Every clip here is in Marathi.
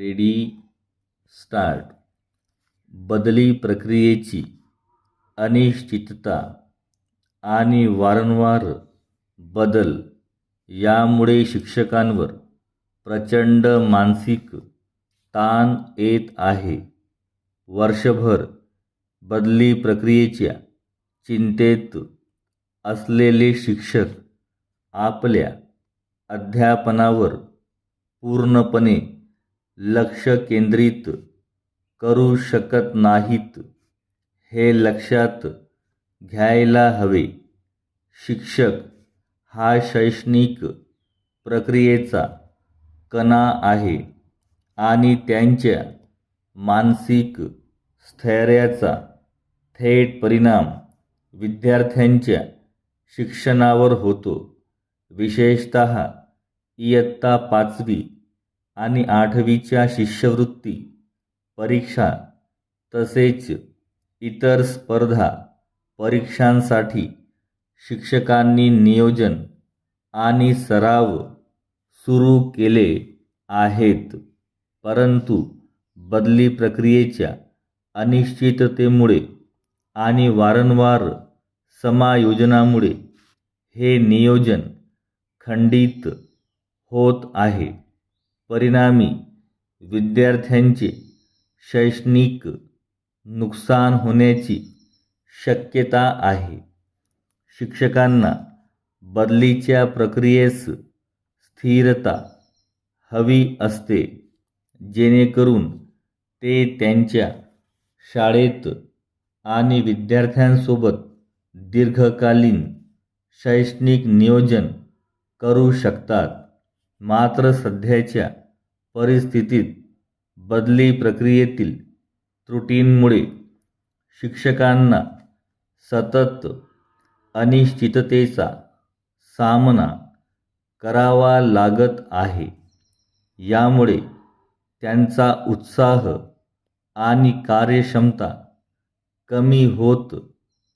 Ready start. बदली प्रक्रियेची अनिश्चितता आणि वारंवार बदल यामुळे शिक्षकांवर प्रचंड मानसिक ताण येत आहे. वर्षभर बदली प्रक्रियेच्या चिंतेत असलेले शिक्षक आपल्या अध्यापनावर पूर्णपणे लक्ष केंद्रित करू शकत नाहीत. हे लक्षात घ्यायला हवे. शिक्षक हा शैक्षणिक प्रक्रियेचा कणा आहे आणि त्यांच्या मानसिक स्थैर्याचा थेट परिणाम विद्यार्थ्यांच्या शिक्षणावर होतो. विशेषत इयत्ता पाचवी आणि आठवीच्या शिष्यवृत्ती परीक्षा तसेच इतर स्पर्धा परीक्षांसाठी शिक्षकांनी नियोजन आणि सराव सुरू केले आहेत. परंतु बदली प्रक्रियेच्या अनिश्चिततेमुळे आणि वारंवार समायोजनामुळे हे नियोजन खंडित होत आहे. परिणामी विद्यार्थ्यांचे शैक्षणिक नुकसान होण्याची शक्यता आहे. शिक्षकांना बदलीच्या प्रक्रियेस स्थिरता हवी असते जेणेकरून ते त्यांच्या शाळेत आणि विद्यार्थ्यांसोबत दीर्घकालीन शैक्षणिक नियोजन करू शकतात. मात्र सध्याच्या परिस्थितीत बदली प्रक्रियेतील त्रुटींमुळे शिक्षकांना सतत अनिश्चिततेचा सामना करावा लागत आहे. यामुळे त्यांचा उत्साह आणि कार्यक्षमता कमी होत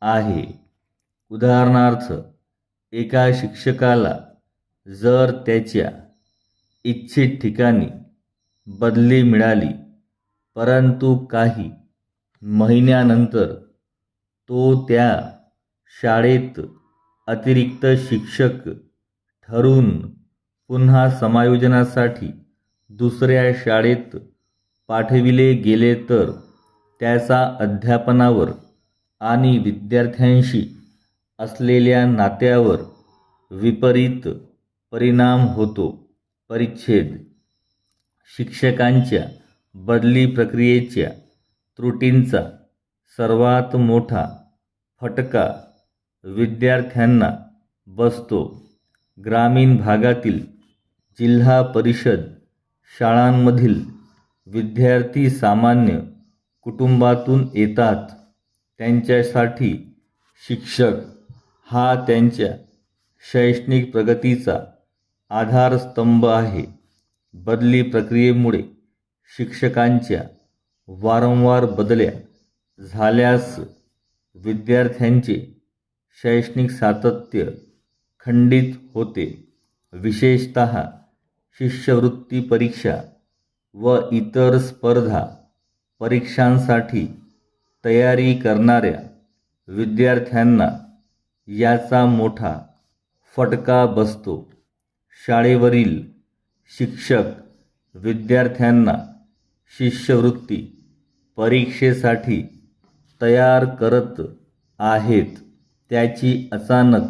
आहे. उदाहरणार्थ एका शिक्षकाला जर त्याच्या इच्छित ठिकाणी बदली मिळाली परंतु काही महिन्यानंतर तो त्या शाळेत अतिरिक्त शिक्षक ठरून पुन्हा समायोजनासाठी दुसऱ्या शाळेत पाठविले गेले तर त्याचा अध्यापनावर आणि विद्यार्थ्यांशी असलेल्या नात्यावर विपरीत परिणाम होतो. परिच्छेद. शिक्षकांच्या बदली प्रक्रियेच्या त्रुटींचा सर्वात मोठा फटका विद्यार्थ्यांना बसतो. ग्रामीण भागातील जिल्हा परिषद शाळांमधील विद्यार्थी सामान्य कुटुंबातून येतात. त्यांच्यासाठी शिक्षक हा त्यांच्या शैक्षणिक प्रगतीचा आधारस्तंभ आहे. बदली प्रक्रियेमुळे शिक्षकांच्या वारंवार बदल्या झाल्यास विद्यार्थ्यांचे शैक्षणिक सातत्य खंडित होते. विशेषत शिष्यवृत्ती परीक्षा व इतर स्पर्धा परीक्षांसाठी तयारी करणाऱ्या विद्यार्थ्यांना याचा मोठा फटका बसतो. शाळेवरील शिक्षक विद्यार्थ्यांना शिष्यवृत्ती परीक्षेसाठी तयार करत आहेत. त्याची अचानक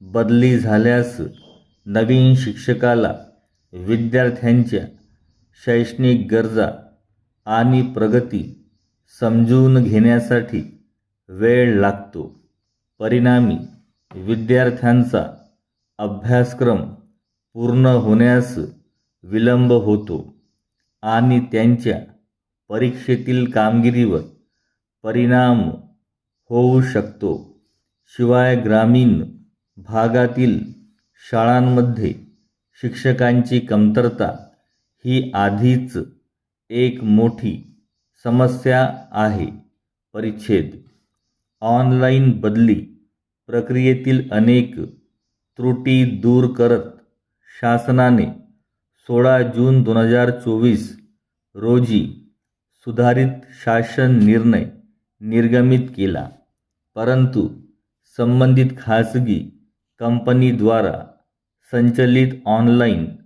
बदली झाल्यास नवीन शिक्षकाला विद्यार्थ्यांच्या शैक्षणिक गरजा आणि प्रगती समजून घेण्यासाठी वेळ लागतो. परिणामी विद्यार्थ्यांचा अभ्यासक्रम पूर्ण होण्यास विलंब होतो आणि त्यांच्या परीक्षेतील कामगिरीवर परिणाम होऊ शकतो. शिवाय ग्रामीण भागातील शाळांमध्ये शिक्षकांची कमतरता ही आधीच एक मोठी समस्या आहे. परिच्छेद. ऑनलाईन बदली प्रक्रियेतील अनेक त्रुटी दूर करत शासनाने सोळा जून दोन हजार चोवीस रोजी सुधारित शासन निर्णय निर्गमित केला. परंतु संबंधित खाजगी कंपनीद्वारा संचलित ऑनलाईन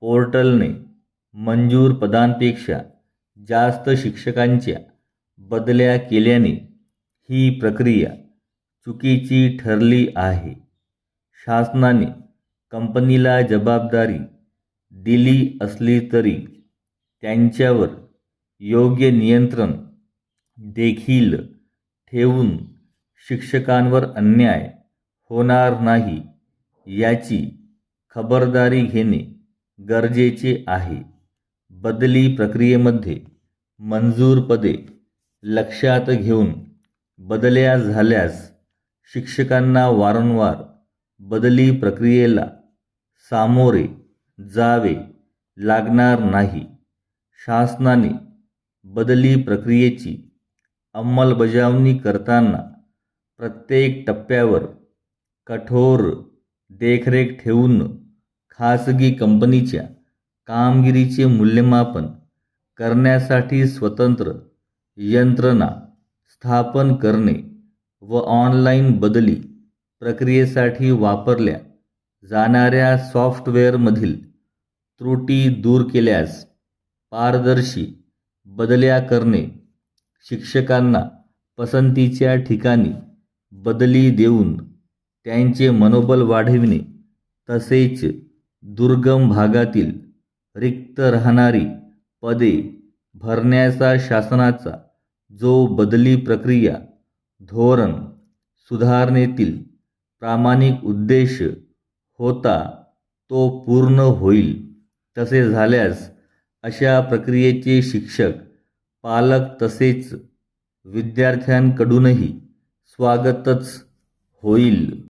पोर्टलने मंजूर पदांपेक्षा जास्त शिक्षकांच्या बदल्या केल्याने ही प्रक्रिया चुकीची ठरली आहे. शासनाने कंपनीला जबाबदारी दिली असली तरी त्यांच्यावर योग्य नियंत्रण देखील ठेवून शिक्षकांवर अन्याय होणार नाही याची खबरदारी घेणे गरजेचे आहे. बदली प्रक्रियेमध्ये मंजूर पदे लक्षात घेऊन बदल्या झाल्यास शिक्षकांना वारंवार बदली प्रक्रियेला सामोरे जावे लागणार नाही. शासनाने बदली प्रक्रियेची अंमलबजावणी करताना प्रत्येक टप्प्यावर कठोर देखरेख ठेवून खासगी कंपनीच्या कामगिरीचे मूल्यमापन करण्यासाठी स्वतंत्र यंत्रणा स्थापन करणे व ऑनलाईन बदली प्रक्रियेसाठी वापरल्या जाणाऱ्या सॉफ्टवेअरमधील त्रुटी दूर केल्यास पारदर्शी बदल्या करणे शिक्षकांना पसंतीच्या ठिकाणी बदली देऊन त्यांचे मनोबल वाढविणे तसेच दुर्गम भागातील रिक्त राहणारी पदे भरण्याचा शासनाचा जो बदली प्रक्रिया धोरण सुधारणेतील प्रामाणिक उद्देश होता तो पूर्ण होईल. तसे झाल्यास अशा प्रक्रियेचे शिक्षक पालक तसेच विद्यार्थ्यांकडूनही स्वागतच होईल.